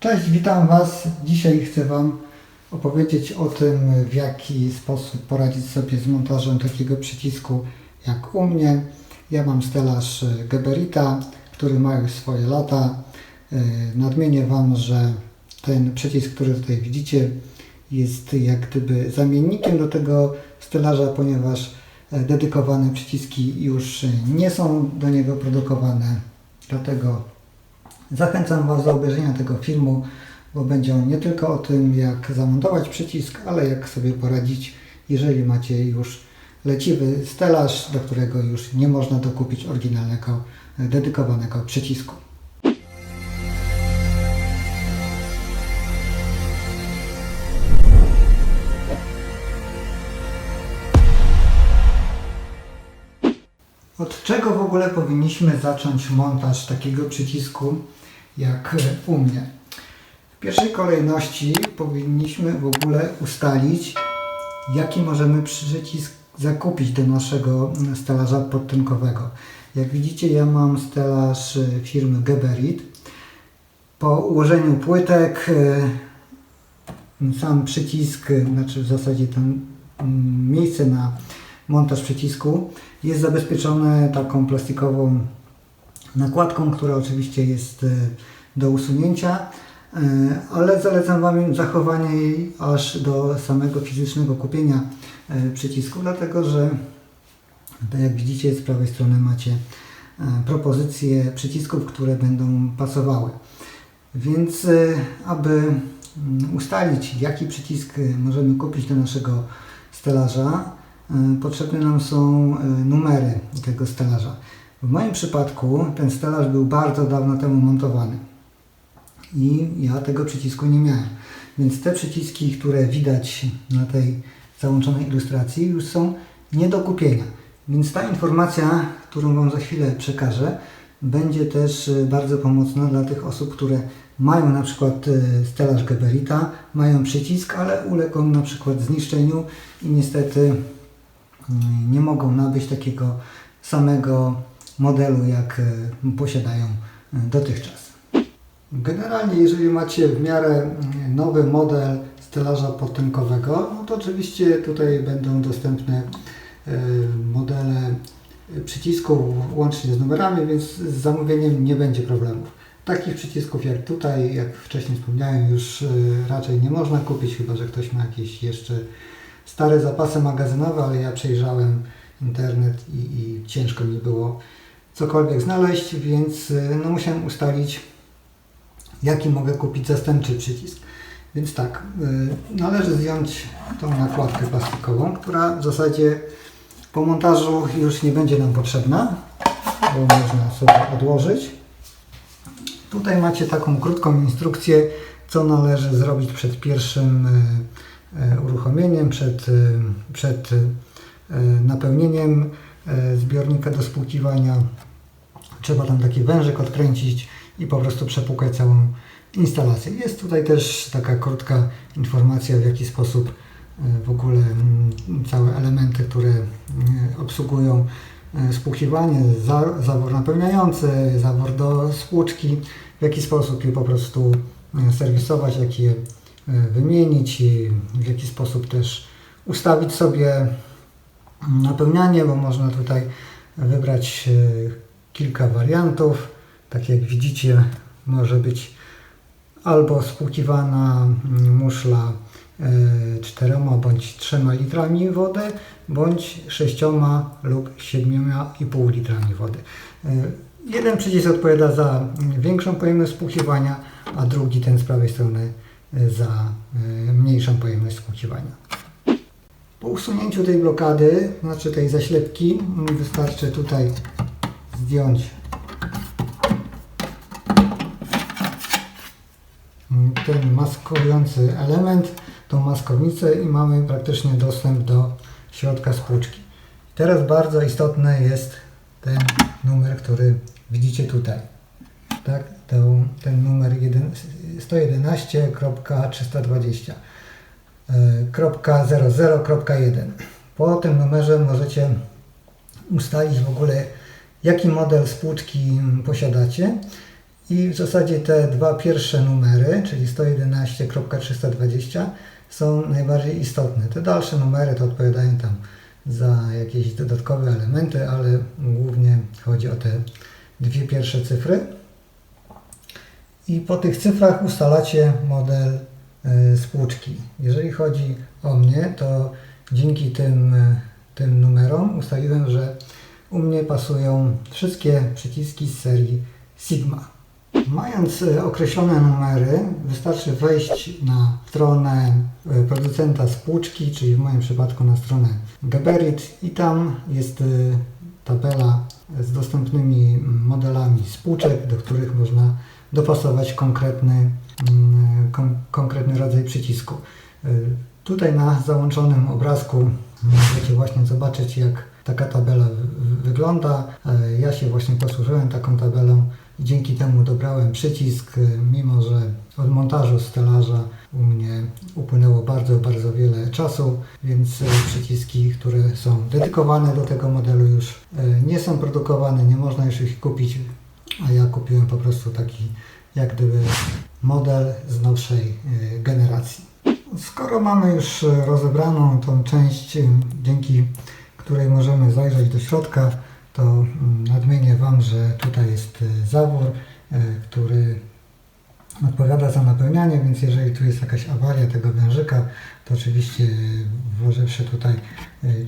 Cześć, witam Was. Dzisiaj chcę Wam opowiedzieć o tym, w jaki sposób poradzić sobie z montażem takiego przycisku jak u mnie. Ja mam stelaż Geberita, który ma już swoje lata. Yy, Nadmienię Wam, że ten przycisk, który tutaj widzicie, jest jak gdyby zamiennikiem do tego stelaża, ponieważ e, dedykowane przyciski już nie są do niego produkowane. Dlatego Zachęcam Was do obejrzenia tego filmu, bo będzie on nie tylko o tym, jak zamontować przycisk, ale jak sobie poradzić, jeżeli macie już leciwy stelaż, do którego już nie można dokupić oryginalnego, dedykowanego przycisku. Od czego w ogóle powinniśmy zacząć montaż takiego przycisku jak u mnie? W pierwszej kolejności powinniśmy w ogóle ustalić, jaki możemy przycisk zakupić do naszego stelaża podtynkowego. Jak widzicie, ja mam stelaż e, firmy Geberit. Po ułożeniu płytek e, sam przycisk, e, znaczy w zasadzie mm, miejsce na montaż przycisku jest zabezpieczone taką plastikową nakładką, która oczywiście jest e, do usunięcia, e, ale zalecam Wam zachowanie jej aż do samego fizycznego kupienia e, przycisku, dlatego że tak jak widzicie z prawej strony macie propozycje przycisków, które będą pasowały. Więc aby mm, ustalić jaki przycisk możemy kupić do naszego stelaża, potrzebne nam są numery tego stelaża. W moim przypadku ten stelaż był bardzo dawno temu montowany i ja tego przycisku nie miałem. Więc te przyciski, które widać na tej załączonej ilustracji już są nie do kupienia. Więc ta informacja, którą Wam za chwilę przekażę, będzie też e, bardzo pomocna dla tych osób, które mają na przykład e, stelaż Geberita, mają przycisk, ale uległ on na przykład zniszczeniu i niestety mm, nie mogą nabyć takiego samego modelu, jak e, posiadają e, dotychczas. Generalnie, jeżeli macie w miarę nowy model stelaża podtynkowego, no to oczywiście tutaj będą dostępne e, modele przycisków łącznie z numerami, więc z zamówieniem nie będzie problemów. Takich przycisków jak tutaj, jak wcześniej wspomniałem, już raczej nie można kupić, chyba że ktoś ma jakieś jeszcze stare zapasy magazynowe, ale ja przejrzałem internet i, i ciężko mi było cokolwiek znaleźć, więc y, no, musiałem ustalić, jaki mogę kupić zastępczy przycisk. Więc tak, y, należy zdjąć tą nakładkę plastikową, która w zasadzie po montażu już nie będzie nam potrzebna, bo można sobie odłożyć. Tutaj macie taką krótką instrukcję, co należy zrobić przed pierwszym y, uruchomieniem, przed, przed napełnieniem zbiornika do spłukiwania trzeba tam taki wężyk odkręcić i po prostu przepukać całą instalację. Jest tutaj też taka krótka informacja, w jaki sposób e, w ogóle mm, całe elementy, które e, obsługują e, spłukiwanie, zawór napełniający, zawór do spłuczki, w jaki sposób je po prostu serwisować, jak je wymienić i w jaki sposób też ustawić sobie napełnianie, bo można tutaj wybrać kilka wariantów. Tak jak widzicie, może być albo spłukiwana muszla 4 e, bądź 3 litrami wody, bądź 6 lub 7,5 litrami wody. E, jeden przycisk odpowiada za większą pojemność spłukiwania, a drugi, ten z prawej strony, e, za mniejszą pojemność spłukiwania. Po usunięciu tej blokady, znaczy tej zaślepki, wystarczy tutaj zdjąć ten maskujący element, tą maskownicę i mamy praktycznie dostęp do środka spłuczki. Teraz bardzo istotny jest ten numer, który widzicie tutaj. Tak, to, ten numer 111.320.00.1. E, po tym numerze możecie ustalić w ogóle jaki model spłuczki posiadacie I w zasadzie te dwa pierwsze numery, czyli 111.320 są najbardziej istotne. Te dalsze numery to odpowiadają tam za jakieś dodatkowe elementy, ale głównie chodzi o te dwie pierwsze cyfry. I po tych cyfrach ustalacie model y, spłuczki. Jeżeli chodzi o mnie, to dzięki tym, y, tym numerom ustaliłem, że u mnie pasują wszystkie przyciski z serii Sigma. Mając y, określone numery, wystarczy wejść na stronę y, producenta spłuczki, czyli w moim przypadku na stronę Geberit i tam jest y, tabela z dostępnymi modelami spłuczek, do których można dopasować konkretny, mm, kon, konkretny rodzaj przycisku. Tutaj na załączonym obrazku możecie właśnie zobaczyć, jak taka tabela wy- wy- wygląda. E, Ja się właśnie posłużyłem taką tabelą i dzięki temu dobrałem przycisk, y, mimo że od montażu stelaża u mnie upłynęło bardzo, bardzo wiele czasu, więc y, przyciski, które są dedykowane do tego modelu już nie są produkowane, nie można już ich kupić, a ja kupiłem po prostu taki jak gdyby model z nowszej generacji. Skoro mamy już rozebraną tą część, dzięki której możemy zajrzeć do środka, to mm, nadmienię Wam, że tutaj jest y, zawór, y, który odpowiada za napełnianie, więc jeżeli tu jest jakaś awaria tego wężyka, to oczywiście y, włożywszy tutaj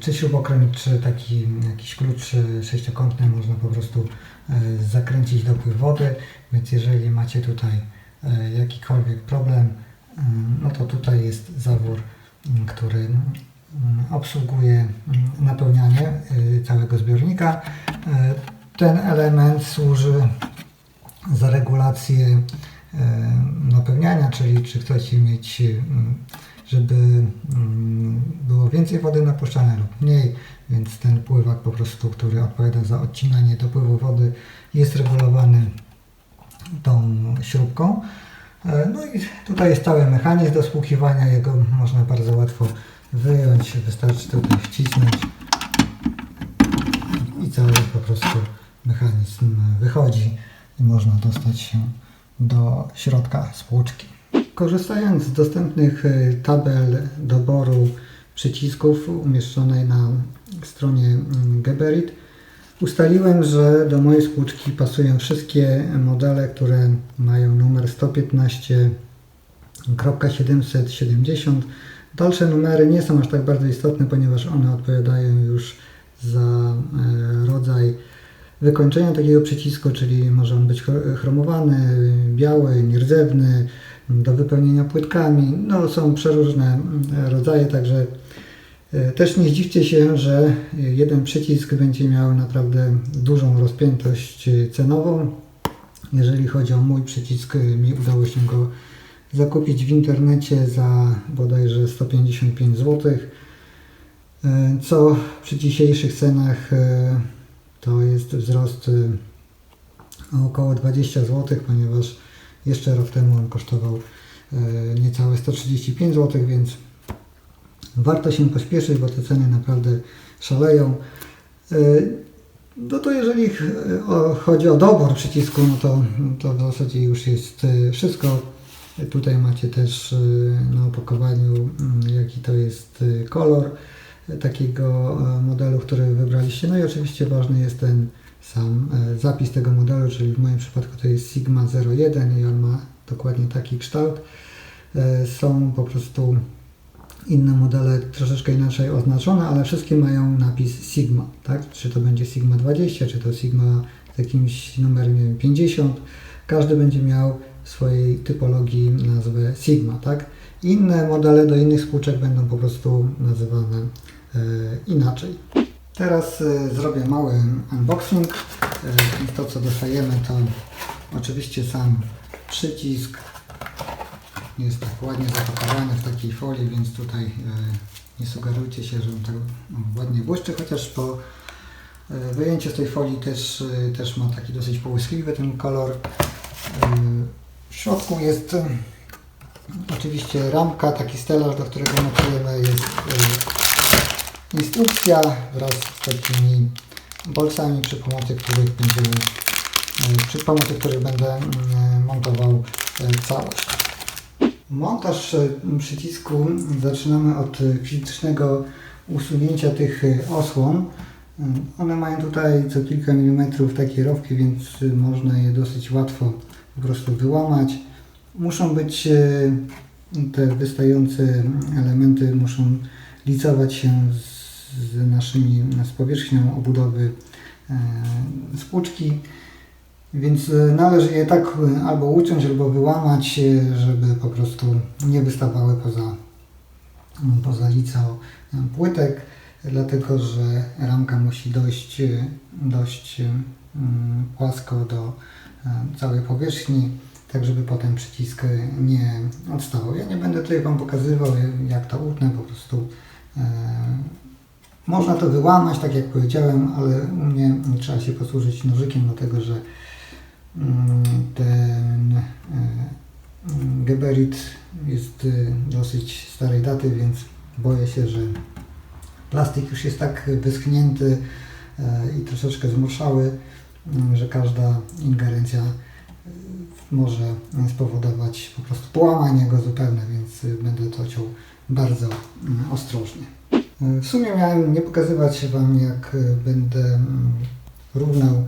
czy śrubokręt, czy taki jakiś klucz sześciokątny, można po prostu zakręcić dopływ wody, więc jeżeli macie tutaj jakikolwiek problem, y, no to tutaj jest zawór, który obsługuje y, napełnianie y, całego zbiornika. Y, Ten element służy za regulację e, napełniania, czyli czy chcecie mieć, mm, żeby mm, było więcej wody napuszczane lub mniej, więc ten pływak po prostu, który odpowiada za odcinanie dopływu wody jest regulowany tą śrubką. No i tutaj jest cały mechanizm do spłukiwania, jego można bardzo łatwo wyjąć, wystarczy tutaj wcisnąć i cały po prostu mechanizm wychodzi i można dostać się do środka spłuczki. Korzystając z dostępnych y, tabel doboru przycisków umieszczonej na stronie mm, Geberit, ustaliłem, że do mojej spłuczki pasują wszystkie modele, które mają numer 115.770. Dalsze numery nie są aż tak bardzo istotne, ponieważ one odpowiadają już za e, rodzaj wykończenia takiego przycisku, czyli może on być chro- chromowany, biały, nierdzewny, do wypełnienia płytkami. No, są przeróżne mm, rodzaje, także e, też nie zdziwcie się, że jeden przycisk będzie miał naprawdę dużą rozpiętość e, cenową. Jeżeli chodzi o mój przycisk, e, mi udało się go zakupić w internecie za bodajże 155 zł, e, co przy dzisiejszych cenach e, to jest wzrost y, o około 20 zł, ponieważ jeszcze rok temu on kosztował niecałe 135 zł, więc warto się pośpieszyć, bo te ceny naprawdę szaleją. No to jeżeli chodzi o dobór przycisku, no to, to w zasadzie już jest wszystko. Tutaj macie też y, na opakowaniu, mm, jaki to jest y, kolor takiego e, modelu, który wybraliście. No i oczywiście ważny jest ten sam zapis tego modelu, czyli w moim przypadku to jest Sigma 01 i on ma dokładnie taki kształt. Są po prostu inne modele troszeczkę inaczej oznaczone, ale wszystkie mają napis Sigma, tak? Czy to będzie Sigma 20, czy to Sigma z jakimś numerem nie wiem, 50. Każdy będzie miał swojej typologii nazwę Sigma, tak? Inne modele do innych spłuczek będą po prostu nazywane e, inaczej. Teraz e, zrobię mały unboxing. E, to co dostajemy to oczywiście sam przycisk. Jest tak ładnie zapakowany w takiej folii, więc tutaj e, nie sugerujcie się, że on tak no, ładnie błyszczy, chociaż po e, wyjęciu z tej folii też, e, też ma taki dosyć połyskliwy ten kolor. W środku jest oczywiście ramka, taki stelaż, do którego montujemy jest instrukcja wraz z takimi bolcami, przy pomocy których będziemy przy pomocy których będę montował e, całość. Montaż e, przycisku zaczynamy od fizycznego usunięcia tych e, osłon. One mają tutaj co kilka milimetrów takie rowki, więc można je dosyć łatwo po prostu wyłamać. Muszą być e, te wystające elementy muszą licować się z, naszymi, z powierzchnią obudowy e, spłuczki. Więc e, należy je tak albo uciąć, albo wyłamać, żeby po prostu nie wystawały poza, poza lico e, płytek, dlatego że ramka musi dojść dość mm, płasko do całej powierzchni, tak żeby potem przycisk e, nie odstawał. Ja nie będę tutaj Wam pokazywał, e, jak to utnę, po prostu e, można to wyłamać, tak jak powiedziałem, ale u mnie trzeba się posłużyć nożykiem, dlatego że mm, ten e, geberit jest e, dosyć starej daty, więc boję się, że plastik już jest tak wyschnięty e, i troszeczkę zmurszały, że każda ingerencja e, może spowodować po prostu połamanie go zupełnie, więc e, będę to ciął bardzo mm, ostrożnie. E, W sumie miałem nie pokazywać Wam, jak będę mm, równał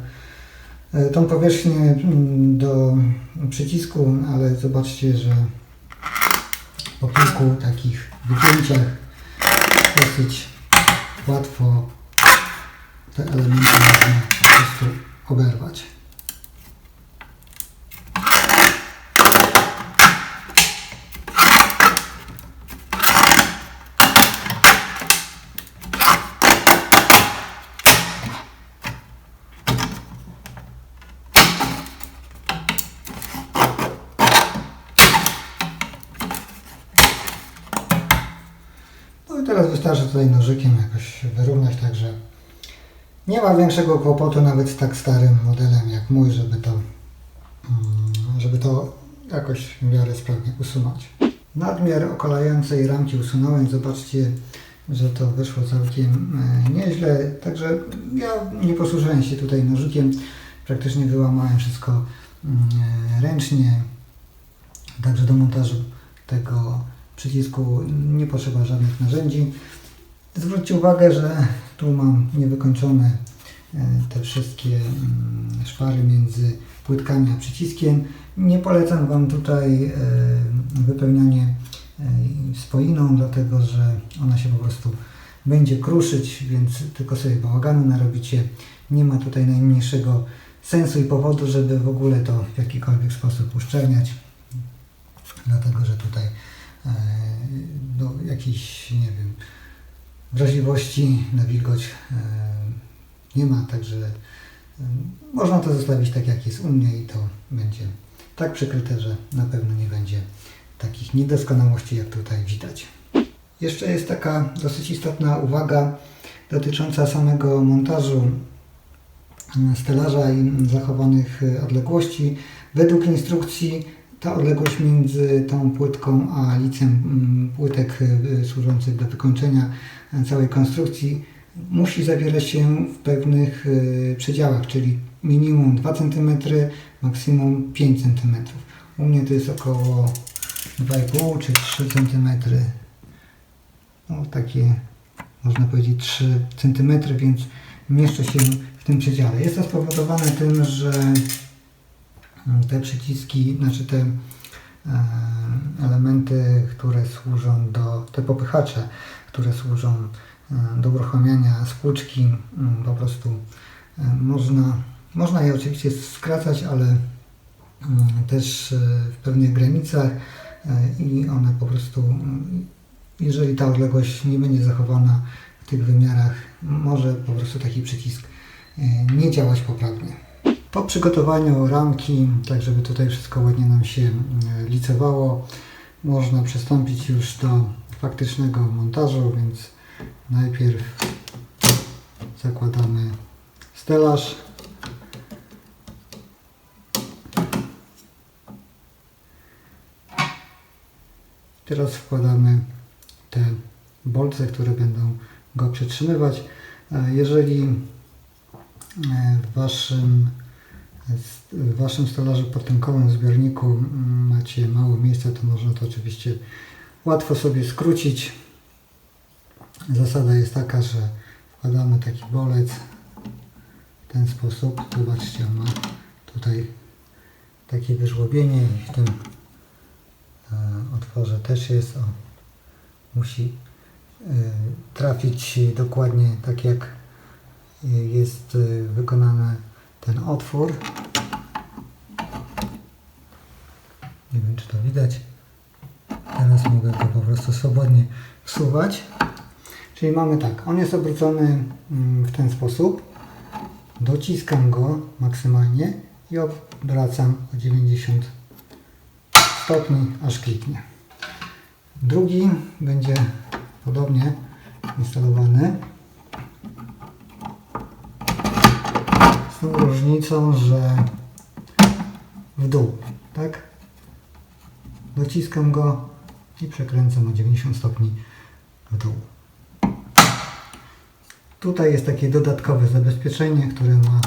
tą powierzchnię mm, do przycisku, ale zobaczcie, że po kilku takich wygięciach dosyć łatwo te elementy można po prostu oberwać. No i teraz wystarczy tutaj nożykiem jakoś wyrównać, także nie ma większego kłopotu nawet z tak starym modelem jak mój, żeby to, mm, żeby to jakoś w miarę sprawnie usunąć. Nadmiar okalającej ramki usunąłem. Zobaczcie, że to wyszło całkiem e, nieźle. Także ja nie posłużyłem się tutaj nożykiem. Praktycznie wyłamałem wszystko mm, ręcznie. Także do montażu tego przycisku nie potrzeba żadnych narzędzi. Zwróćcie uwagę, że tu mam niewykończone e, te wszystkie mm, szpary między płytkami a przyciskiem. Nie polecam Wam tutaj e, wypełnianie e, spoiną, dlatego że ona się po prostu będzie kruszyć, więc tylko sobie bałaganu narobicie. Nie ma tutaj najmniejszego sensu i powodu, żeby w ogóle to w jakikolwiek sposób uszczelniać, dlatego że tutaj do jakiejś, nie wiem, wrażliwości na wilgoć e, nie ma, także e, można to zostawić tak jak jest u mnie i to będzie tak przykryte, że na pewno nie będzie takich niedoskonałości jak tutaj widać. Jeszcze jest taka dosyć istotna uwaga dotycząca samego montażu e, stelaża i zachowanych odległości. Według instrukcji ta odległość między tą płytką a licem mm, płytek e, służących do wykończenia całej konstrukcji musi zawierać się w pewnych e, przedziałach, czyli minimum 2 cm, maksimum 5 cm. U mnie to jest około 2,5 czy 3 cm. No takie można powiedzieć 3 cm, więc mieszczę się w tym przedziale. Jest to spowodowane tym, że te przyciski, znaczy te e, elementy, które służą do, te popychacze, które służą e, do uruchamiania spłuczki, mm, po prostu e, można, można je oczywiście skracać, ale mm, też w pewnych granicach i one po prostu, mm, jeżeli ta odległość nie będzie zachowana w tych wymiarach, może po prostu taki przycisk nie działać poprawnie. Po przygotowaniu ramki, tak żeby tutaj wszystko ładnie nam się e, licowało, można przystąpić już do faktycznego montażu, więc najpierw zakładamy stelaż. Teraz wkładamy te bolce, które będą go przytrzymywać. E, Jeżeli e, w Waszym w Waszym stolarzu potynkowym zbiorniku mm, macie mało miejsca, to można to oczywiście łatwo sobie skrócić. Zasada jest taka, że wkładamy taki bolec w ten sposób. Zobaczcie, on ma tutaj takie wyżłobienie i w tym e, otworze też jest. O, musi e, trafić dokładnie tak jak e, jest e, wykonany ten otwór. Nie wiem czy to widać. Teraz mogę go po prostu swobodnie wsuwać. Czyli mamy tak, on jest obrócony mm, w ten sposób. Dociskam go maksymalnie i obracam o 90 stopni, aż kliknie. Drugi będzie podobnie instalowany. Z tą różnicą, że w dół, tak? Dociskam go i przekręcam o 90 stopni w dół. Tutaj jest takie dodatkowe zabezpieczenie, które ma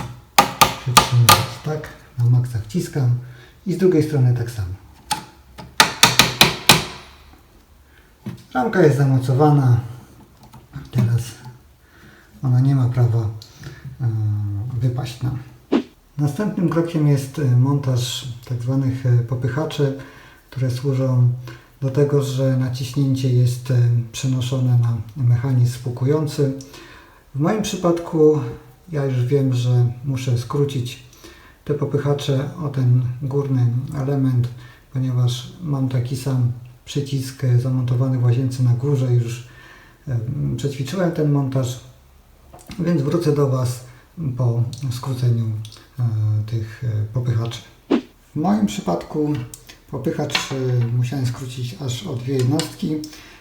przytrzymywać, tak? Na maksa wciskam i z drugiej strony tak samo. Ramka jest zamocowana. Teraz ona nie ma prawa wypaść nam. Następnym krokiem jest e, montaż tak zwanych e, popychaczy, które służą do tego, że naciśnięcie jest e, przenoszone na mechanizm spłukujący. W moim przypadku ja już wiem, że muszę skrócić te popychacze o ten górny element, ponieważ mam taki sam przycisk e, zamontowany w łazience na górze. Już e, przećwiczyłem ten montaż, więc wrócę do Was po skróceniu e, tych e, popychaczy. W moim przypadku popychacz e, musiałem skrócić aż o dwie jednostki,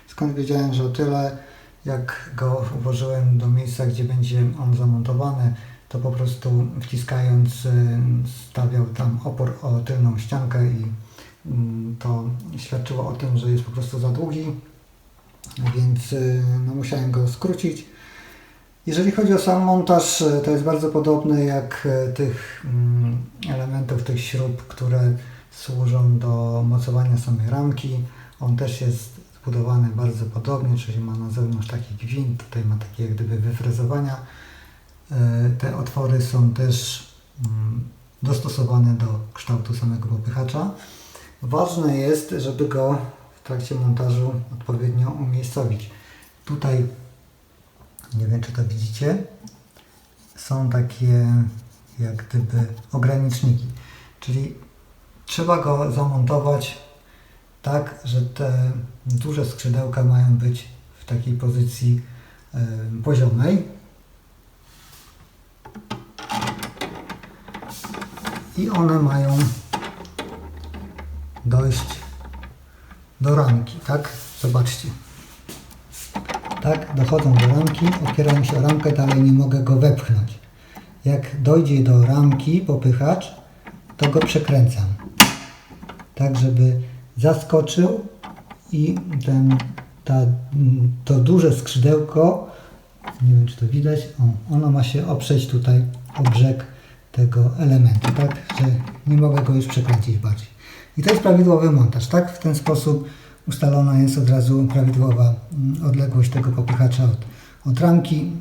skąd wiedziałem, że o tyle jak go włożyłem do miejsca, gdzie będzie on zamontowany, to po prostu wciskając stawiał tam opór o tylną ściankę i mm, to świadczyło o tym, że jest po prostu za długi, więc no, musiałem go skrócić. Jeżeli chodzi o sam montaż, e, to jest bardzo podobny jak e, tych mm, elementów, tych śrub, które służą do mocowania samej ramki. On też jest zbudowany bardzo podobnie, czyli ma na zewnątrz taki gwint, tutaj ma takie jak gdyby wyfrezowania. E, Te otwory są też mm, dostosowane do kształtu samego popychacza. Ważne jest, żeby go w trakcie montażu odpowiednio umiejscowić. Tutaj nie wiem czy to widzicie, są takie jak gdyby ograniczniki, czyli trzeba go zamontować tak, że te duże skrzydełka mają być w takiej pozycji e, poziomej. I one mają dojść do ramki, tak? Zobaczcie. Tak, dochodzą do ramki, opieram się o ramkę, dalej nie mogę go wepchnąć. Jak dojdzie do ramki popychacz, to go przekręcam. Tak, żeby zaskoczył i ten, ta, to duże skrzydełko, nie wiem czy to widać, ono ma się oprzeć tutaj o brzeg tego elementu, tak, że nie mogę go już przekręcić bardziej. I to jest prawidłowy montaż, tak? W ten sposób ustalona jest od razu prawidłowa mm, odległość tego popychacza od, od ramki,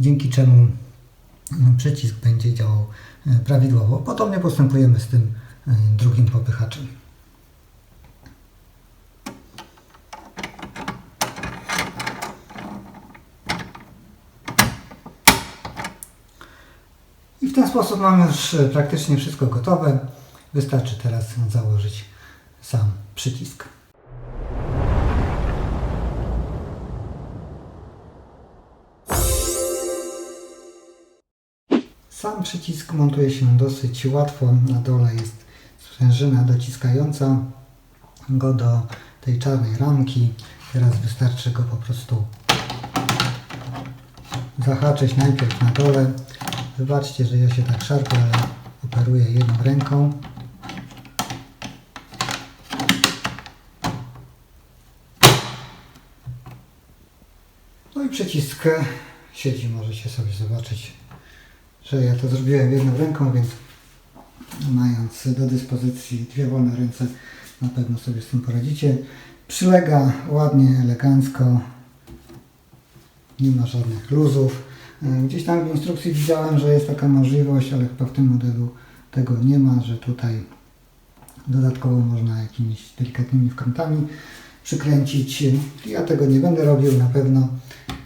dzięki czemu mm, przycisk będzie działał e, prawidłowo. Podobnie postępujemy z tym e, drugim popychaczem. I w ten sposób mamy już e, praktycznie wszystko gotowe. Wystarczy teraz założyć sam przycisk. Sam przycisk montuje się dosyć łatwo. Na dole jest sprężyna dociskająca go do tej czarnej ramki. Teraz wystarczy go po prostu zahaczyć najpierw na dole. Wybaczcie, że ja się tak szarpię, ale operuję jedną ręką. No i przycisk siedzi, możecie sobie zobaczyć, że ja to zrobiłem jedną ręką, więc mając do dyspozycji dwie wolne ręce, na pewno sobie z tym poradzicie. Przylega ładnie, elegancko, nie ma żadnych luzów. E, Gdzieś tam w instrukcji widziałem, że jest taka możliwość, ale chyba w tym modelu tego nie ma, że tutaj dodatkowo można jakimiś delikatnymi wkrętami przykręcić. Ja tego nie będę robił na pewno.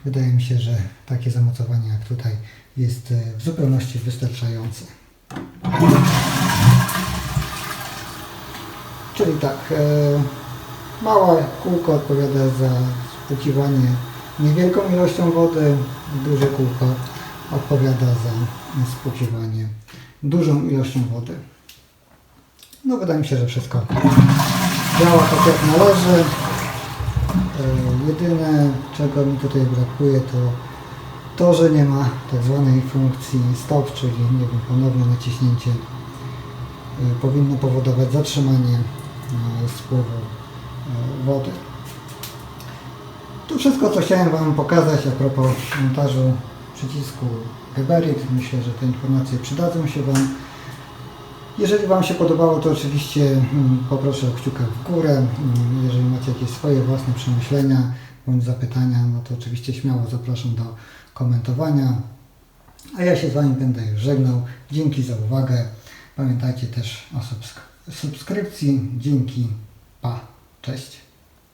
Wydaje mi się, że takie zamocowanie jak tutaj jest e, w zupełności wystarczające. Czyli tak, e, małe kółko odpowiada za spłukiwanie niewielką ilością wody, duże kółko odpowiada za spłukiwanie dużą ilością wody. No wydaje mi się, że wszystko działa tak jak należy. E, Jedyne czego mi tutaj brakuje to to, że nie ma tak zwanej funkcji stop, czyli nie wiem, ponowne naciśnięcie e, powinno powodować zatrzymanie e, spływu e, wody. To wszystko, co chciałem Wam pokazać a propos montażu przycisku Geberit. Myślę, że te informacje przydadzą się Wam. Jeżeli Wam się podobało, to oczywiście mm, poproszę o kciuka w górę. Mm, Jeżeli macie jakieś swoje własne przemyślenia bądź zapytania, no to oczywiście śmiało zapraszam do komentowania. A ja się z Wami będę już żegnał. Dzięki za uwagę. Pamiętajcie też o subsk- subskrypcji. Dzięki. Pa. Cześć.